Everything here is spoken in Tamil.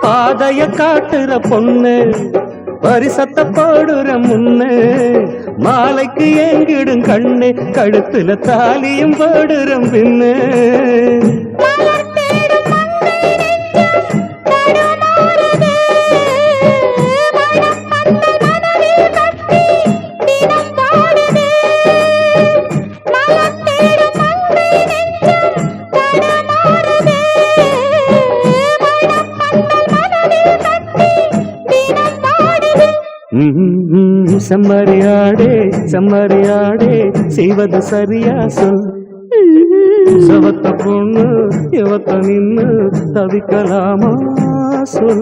பாதைய காட்டுற பொண்ணு பரிசத்த போடுற முன்னு மாலைக்கு ஏங்கிடும் கண்ணு கழுத்துல தாலியும் போடுற பின்னு. செம்மறியாடே செம்மறியாடே செய்வது சரியா சொல் சவத்த பொண்ணு இவத்த நின்னு தவிக்கலாமா சொல்